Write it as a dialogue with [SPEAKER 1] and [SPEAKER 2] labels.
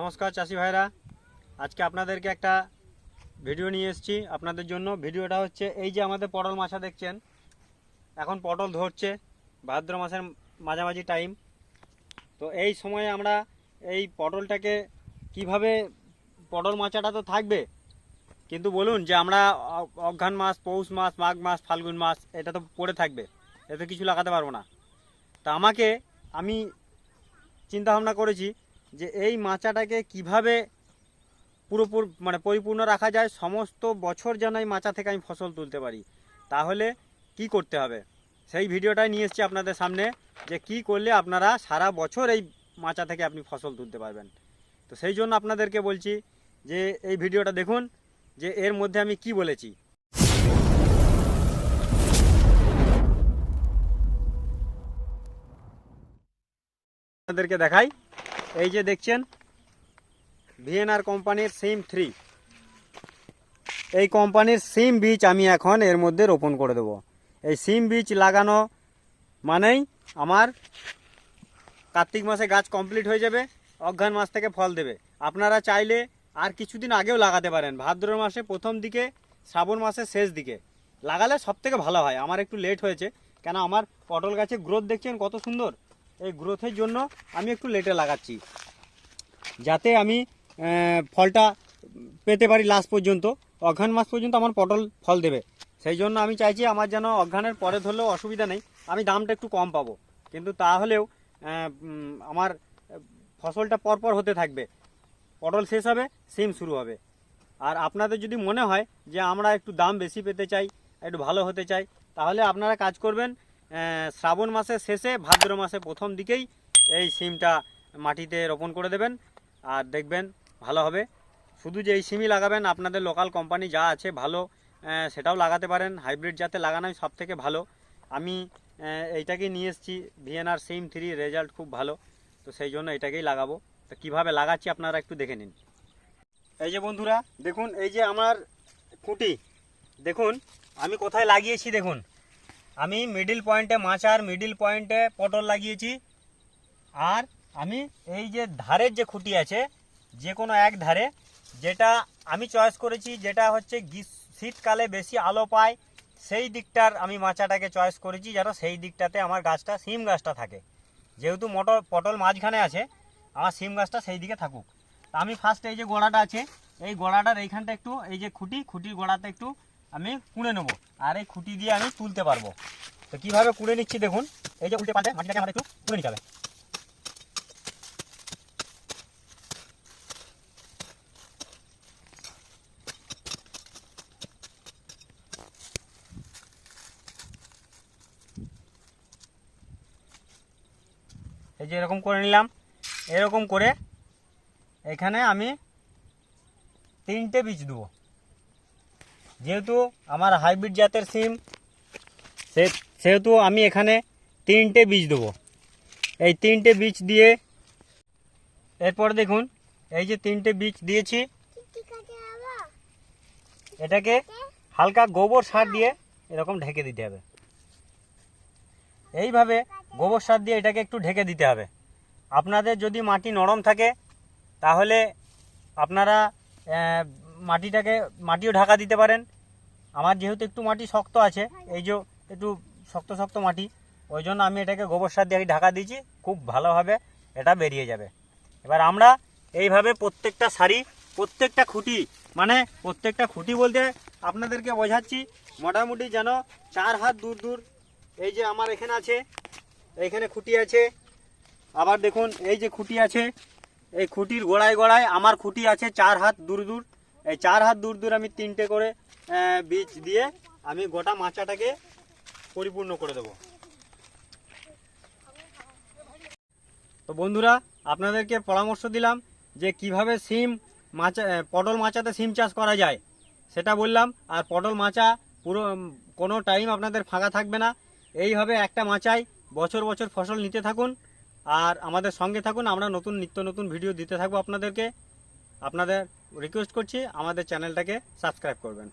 [SPEAKER 1] নমস্কার চাষি ভাইরা। আজকে আপনাদেরকে একটা ভিডিও নিয়ে এসেছি আপনাদের জন্য। ভিডিওটা হচ্ছে এই যে আমাদের পটল মাছা দেখছেন, এখন পটল ধরছে, ভাদ্র মাসের মাঝামাঝি টাইম তো এই সময়ে আমরা এই পটলটাকে কীভাবে, পটল মাচাটা তো থাকবে, কিন্তু বলুন যে আমরা অ- অঘ্রাণ মাস পৌষ মাস মাঘ মাস ফাল্গুন মাস এটা তো পড়ে থাকবে, এতে কিছু লাগাতে পারব না। তা আমাকে আমি চিন্তা ভাবনা করেছি যে এই মাচাটাকে কীভাবে পুরোপুর মানে পরিপূর্ণ রাখা যায়, সমস্ত বছর যেন এই মাচা থেকে আমি ফসল তুলতে পারি। তাহলে কি করতে হবে? সেই ভিডিওটাই নিয়ে এসেছি আপনাদের সামনে, যে কি করলে আপনারা সারা বছর এই মাচা থেকে আপনি ফসল তুলতে পারবেন। তো সেই জন্য আপনাদেরকে বলছি যে এই ভিডিওটা দেখুন, যে এর মধ্যে আমি কি বলেছি। আপনাদেরকে দেখাই এই যে দেখছেন ভিএনআর কোম্পানির সিম থ্রি এই কোম্পানির সিম বীজ আমি এখন এর মধ্যে রোপণ করে দেবো। এই সিম বীজ লাগানো মানেই আমার কার্তিক মাসে গাছ কমপ্লিট হয়ে যাবে অঘ্রাণ মাস থেকে ফল দেবে। আপনারা চাইলে আর কিছুদিন আগেও লাগাতে পারেন, ভাদ্র মাসে প্রথম দিকে, শ্রাবণ মাসের শেষ দিকে। লাগালে সব থেকে ভালো হয়, আমার একটু লেট হয়েছে, কেন আমার পটল গাছে গ্রোথ দেখছেন কত সুন্দর? এই গ্রোথের জন্য আমি একটু লেটে লাগাচ্ছি। যাতে আমি ফলটা পেতে পারি লাস্ট পর্যন্ত। অঘ্রাণ মাস পর্যন্ত আমার পটল ফল দেবে। সেই জন্য আমি চাইছি আমার যেন অঘ্রাণের পরে ধরলেও অসুবিধা নেই, আমি দামটা একটু কম পাবো। কিন্তু তাহলেও আমার ফসলটা পরপর হতে থাকবে। পটল শেষ হবে, সিম শুরু হবে। আর আপনাদের যদি মনে হয় যে আমরা একটু দাম বেশি পেতে চাই, একটু ভালো হতে চাই, তাহলে আপনারা কাজ করবেন শ্রাবণ মাসের শেষে ভাদ্র মাসে প্রথম দিকেই এই সিমটা মাটিতে রোপণ করে দেবেন। আর দেখবেন ভালো হবে। শুধু যে এই সিমই লাগাবেন আপনাদের লোকাল কোম্পানি যা আছে ভালো সেটাও লাগাতে পারেন। হাইব্রিড জাতে লাগানোই সব থেকে ভালো। আমি আহ, এইটাকে নিয়ে এসেছি ভিএনআর সিম থ্রি রেজাল্ট খুব ভালো। তো সেই জন্য এটাকেই লাগাবো। তো কীভাবে লাগাচ্ছি আপনারা একটু দেখে নিন। এই যে বন্ধুরা দেখুন এই যে আমার খুঁটি। দেখুন আমি কোথায় লাগিয়েছি দেখুন। আমি মিডিল পয়েন্টে মাচার মিডিল পয়েন্টে পটল লাগিয়েছি। আর আমি এই যে ধারের যে খুঁটি আছে, যে কোনো এক ধারে, যেটা আমি চয়েস করেছি, যেটা হচ্ছে শীতকালে বেশি আলো পায়, সেই দিকটার আমি মাচাটাকে চয়েস করেছি, যেন সেই দিকটাতে আমার গাছটা, সিম গাছটা থাকে। যেহেতু মটর, পটল মাঝখানে আছে, আমার সিম গাছটা সেই দিকে থাকুক। আমি ফার্স্ট এই যে গোড়াটা আছে, এই গোড়াটার এইখানটা একটু, এই যে খুঁটি, খুঁটির গোড়াতে একটু আমি কুড়ে নেব। আর এই খুঁটি দিয়ে আমি তুলতে পারব। তো কীভাবে কুড়ে নিচ্ছি দেখুন। এই যে উল্টে পাল্টে মাটিটাকে আমার একটু কুড়ে নিতে হবে। এই যে এরকম করে নিলাম। এরকম করে এখানে আমি তিনটে বীজ দেবো। যেহেতু আমার হাইব্রিড জাতের সিম সেহেতু আমি এখানে তিনটে বীজ দেবো। এই তিনটে বীজ দিয়ে, এরপর দেখুন, এই যে তিনটে বীজ দিয়েছি, এটাকে হালকা গোবর সার দিয়ে এরকম ঢেকে দিতে হবে। এইভাবে গোবর সার দিয়ে এটাকে একটু ঢেকে দিতে হবে। আপনাদের যদি মাটি নরম থাকে, তাহলে আপনারা মাটিটাকে, মাটিও ঢাকা দিতে পারেন। আমার যেহেতু একটু মাটি শক্ত আছে, এই যে একটু শক্ত শক্ত মাটি, ওই জন্য আমি এটাকে গোবর সার দিয়ে ঢাকা দিয়েছি, খুব ভালোভাবে এটা বেরিয়ে যাবে। এবার আমরা এইভাবে প্রত্যেকটা সারি, প্রত্যেকটা খুঁটি মানে প্রত্যেকটা খুঁটি বলতে আপনাদেরকে বোঝাচ্ছি, মোটামুটি যেন চার হাত দূর দূর, এই যে আমার এখানে আছে, এইখানে খুঁটি আছে, আবার দেখুন এই যে খুঁটি আছে, এই খুঁটির গোড়ায় গোড়ায় আমার খুঁটি আছে চার হাত দূর দূর এই চার হাত দূর দূর আমি তিনটে করে বীজ দিয়ে আমি গোটা মাচাটাকে পরিপূর্ণ করে দেবো। তো বন্ধুরা, আপনাদেরকে পরামর্শ দিলাম যে কীভাবে সিম মাচা পটল মাচাতে সিম চাষ করা যায়, সেটা বললাম। আর পটল মাচা পুরো কোনো টাইম আপনাদের ফাঁকা থাকবে না। এইভাবে একটা মাচায় বছর বছর ফসল নিতে থাকুন। আর আমাদের সঙ্গে থাকুন, আমরা নতুন নিত্য নতুন ভিডিও দিতে থাকব আপনাদেরকে। আপনাদের রিকোয়েস্ট করছি আমাদের চ্যানেলটাকে সাবস্ক্রাইব করবেন।